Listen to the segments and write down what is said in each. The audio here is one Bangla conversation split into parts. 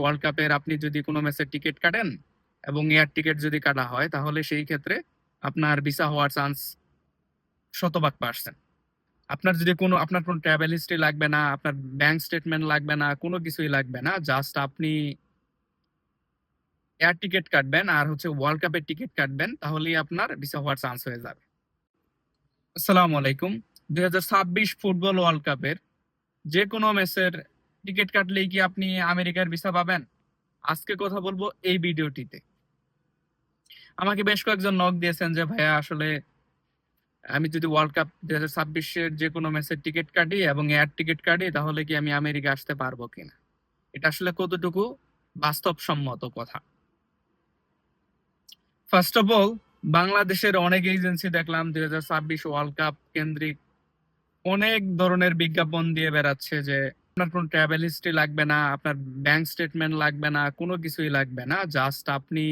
ওয়ার্ল্ড কাপের আপনি যদি কোনো ম্যাচের টিকিট কাটেন এবং এয়ার টিকিট যদি কাটা হয়, তাহলে সেই ক্ষেত্রে আপনার ভিসা হওয়ার চান্স শতভাগ পার্সেন্ট আপনার যদি কোনো, আপনার কোনো ট্রাভেল হিস্ট্রি লাগবে না, আপনার ব্যাংক স্টেটমেন্ট লাগবে না, কোনো কিছুই লাগবে না জাস্ট আপনি এয়ার টিকিট কাটবেন আর হচ্ছে ওয়ার্ল্ড কাপের টিকিট কাটবেন, তাহলেই আপনার ভিসা হওয়ার চান্স হয়ে যাবে। আসসালামু আলাইকুম। দুই হাজার ছাব্বিশ ফুটবল ওয়ার্ল্ড কাপের যে কোনো ম্যাচের টিকিট কাটলেই কি আপনি আমেরিকার ভিসা পাবেন? আজকে কথা বলব এই ভিডিওটিতে। আমাকে বেশ কয়েকজন নক দিয়েছেন যে, ভাইয়া, আসলে আমি যদি ওয়ার্ল্ড কাপ দুই হাজার ছাব্বিশের যে কোনো ম্যাচের টিকিট কাটি এবং এয়ার টিকিট কাটি, তাহলে কি আমি আমেরিকা আসতে পারব কিনা? এটা আসলে কতটুকু বাস্তবসম্মত কথা? ফার্স্ট অফ অল বাংলাদেশের অনেক এজেন্সি দেখলাম দুই হাজার ছাব্বিশ ওয়ার্ল্ড কাপ কেন্দ্রিক অনেক ধরনের বিজ্ঞাপন দিয়ে বেড়াচ্ছে যে আপনার কোনো ট্রাভেল হিস্ট্রি লাগবে না, আপনার ব্যাংক স্টেটমেন্ট লাগবে না, কোনো কিছুই লাগবে না জাস্ট আপনি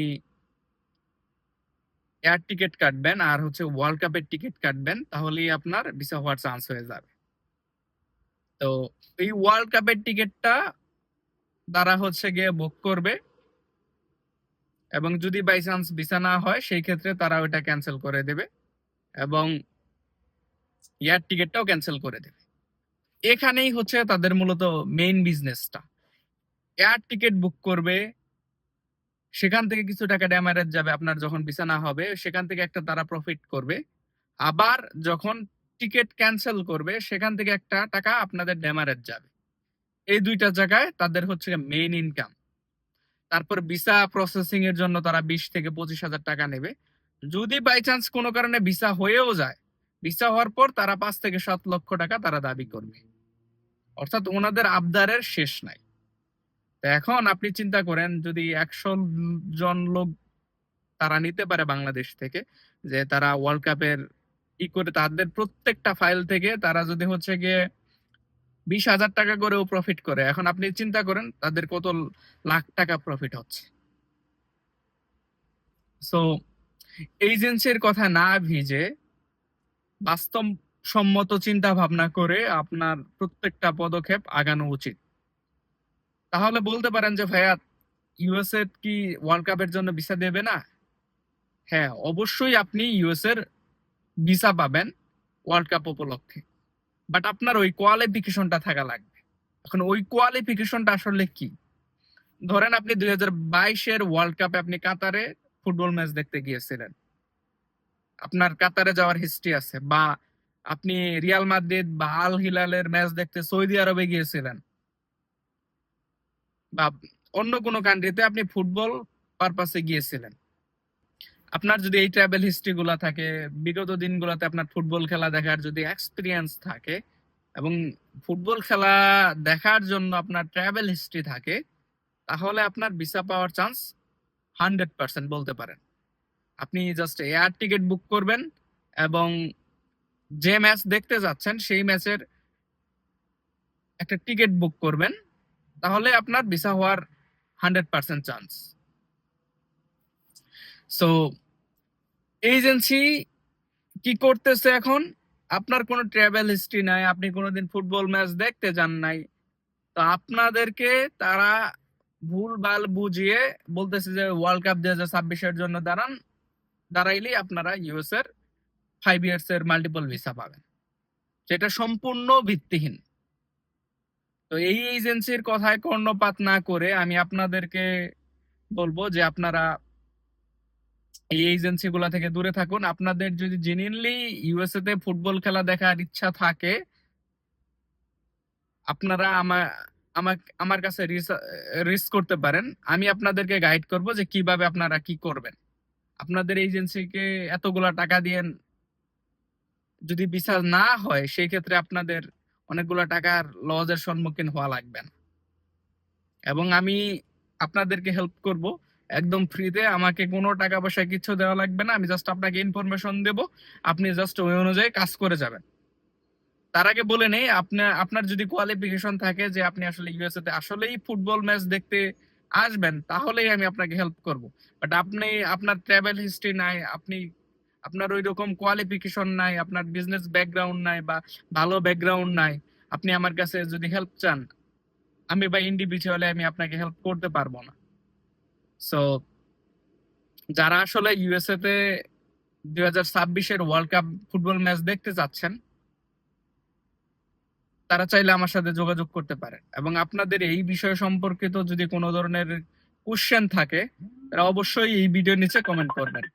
এয়ার টিকিট কাটবেন আর হচ্ছে ওয়ার্ল্ড কাপের টিকিট কাটবেন, তাহলেই আপনার ভিসা হওয়ার চান্স হয়ে যাবে। তো এই ওয়ার্ল্ড কাপের টিকিটটা তারা হচ্ছে গিয়ে বুক করবে এবং যদি বাই চান্স ভিসা না হয়, সেই ক্ষেত্রে তারা ওটা ক্যান্সেল করে দেবে এবং এয়ার টিকিটটাও ক্যান্সেল করে দেবে। এখানেই হচ্ছে তাদের মূলত মেইন বিজনেসটা এয়ার টিকিট বুক করবে, সেখান থেকে কিছু টাকা ড্যামারেজ যাবে আপনার যখন ভিসা না হবে, সেখান থেকে একটা তারা প্রফিট করবে। আবার যখন টিকিট ক্যান্সেল করবে, সেখান থেকে একটা টাকা আপনাদের ড্যামারেজ যাবে। এই দুইটা জায়গায় তাদের হচ্ছে মেইন ইনকাম তারপর ভিসা প্রসেসিং এর জন্য তারা বিশ থেকে পঁচিশ হাজার টাকা নেবে। যদি বাই চান্স কোনো কারণে ভিসা হয়েও যায় ভিসা হওয়ার পর তারা পাঁচ থেকে সাত লক্ষ টাকা তারা দাবি করবে। অর্থাৎ ওনাদের আবদারের শেষ নাই। এখন আপনি চিন্তা করেন, যদি একশো জন লোক তারা নিতে পারে বাংলাদেশ থেকে, যে তারা ওয়ার্ল্ড কাপের ই করে তাদের প্রত্যেকটা ফাইল থেকে তারা যদি হচ্ছে গিয়ে বিশ হাজার টাকা করেও প্রফিট করে, এখন আপনি চিন্তা করেন তাদের কত লাখ টাকা প্রফিট হচ্ছে। সো এজেন্সির কথা না ভিজে বাস্তব সম্মত চিন্তা ভাবনা করে আপনার প্রত্যেকটা পদক্ষেপ আগানো উচিত। তাহলে বলতে পারেন যে, ভাইয়া ইউএসএ কি ওয়ার্ল্ড কাপের জন্য ভিসা দেবে না? হ্যাঁ অবশ্যই আপনি ইউএস এর ভিসা পাবেন ওয়ার্ল্ড কাপ উপলক্ষে। বাট আপনার ওই কোয়ালিফিকেশনটা থাকা লাগবে। এখন ওই কোয়ালিফিকেশনটা আসলে কি? ধরেন আপনি দুই হাজার বাইশের ওয়ার্ল্ড কাপে আপনি কাতারে ফুটবল ম্যাচ দেখতে গিয়েছিলেন। আপনার কাতারে যাওয়ার হিস্ট্রি আছে বা আপনি রিয়াল মাদ্রিদ বা আল হিলালের ম্যাচ দেখতে সৌদি আরবে গিয়েছিলেন। বা অন্য কোনো কান্ট্রিতে আপনি ফুটবল পারপাসে গিয়েছিলেন। আপনার যদি এই ট্রাভেল হিস্ট্রি গুলা থাকে, বিগত দিনগুলোতে আপনার ফুটবল খেলা দেখার যদি এক্সপিরিয়েন্স থাকে এবং ফুটবল খেলা দেখার জন্য আপনার ট্রাভেল হিস্ট্রি থাকে, তাহলে আপনার ভিসা পাওয়ার চান্স হান্ড্রেড পার্সেন্ট বলতে পারেন। আপনি জাস্ট এয়ার টিকিট বুক করবেন এবং যে ম্যাচ দেখতে যাচ্ছেন, সেই ম্যাচের একটা টিকিট বুক করবেন। তাহলে আপনার ভিসা হওয়ার hundred percent chance. So agency কি করতেছে এখন? আপনার কোনো ট্রাভেল হিস্ট্রি নাই, আপনি কোনোদিন ফুটবল ম্যাচ দেখতে যান নাই। তো আপনাদেরকে তারা ভুল ভালো বুঝিয়ে বলতেছে যে ওয়ার্ল্ড কাপ দুই হাজার ছাব্বিশের জন্য দাঁড়ান। দাঁড়াইলেই আপনারা ইউএস এর ফাইভ ইয়ার্স এর মাল্টিপল ভিসা পাবেন। যেটা সম্পূর্ণ ভিত্তিহীন। তো এই এজেন্সির কথায় কর্ণপাত না করে আমি আপনাদেরকে বলব যে আপনারা এই এজেন্সি গুলা থেকে দূরে থাকুন। আপনাদের যদি জেনুইনলি ইউএসএ তে ফুটবল খেলা দেখার ইচ্ছা থাকে, আপনারা আমার আমার কাছে রিস্ক করতে পারেন। আমি আপনাদেরকে গাইড করব যে কীভাবে আপনারা কি করবেন। আপনাদের এজেন্সিকে এতগুলা টাকা দিয়ে যদি বিচার না হয় সেই ক্ষেত্রে আপনাদের অনেকগুলো টাকার লজের সম্মুখীন হওয়া লাগবে না। এবং আমি আপনাদেরকে হেল্প করব। একদম ফ্রিতে আমাকে কোনো টাকা পয়সা কিছু দেওয়া লাগবে না। আমি জাস্ট আপনাকে ইনফরমেশন দেব। আপনি জাস্ট ওই অনুযায়ী কাজ করে যাবেন। তার আগে বলে নেই আপনার আপনার যদি কোয়ালিফিকেশন থাকে যে আপনি আসলে ইউএসএ তে আসলেই ফুটবল ম্যাচ দেখতে আসবেন, তাহলেই আমি আপনাকে হেল্প করব। বাট আপনি, আপনার ট্রাভেল হিস্ট্রি নাই, আপনি আপনার ওই রকম কোয়ালিফিকেশন নাই, আপনার বিজনেস ব্যাকগ্রাউন্ড নাই বা ভালো ব্যাকগ্রাউন্ড নাই, আপনি আমার কাছে যদি হেল্প চান, আমি বা ইন্ডিভিজুয়ালি আমি আপনাকে হেল্প করতে পারব না। সো যারা আসলে ইউএসএ তে দুই হাজার ছাব্বিশের ওয়ার্ল্ড কাপ ফুটবল ম্যাচ দেখতে চাচ্ছেন, তারা চাইলে আমার সাথে যোগাযোগ করতে পারেন। এবং আপনাদের এই বিষয় সম্পর্কিত যদি কোনো ধরনের কোশ্চেন থাকে, তারা অবশ্যই এই ভিডিও নিচে কমেন্ট করবেন।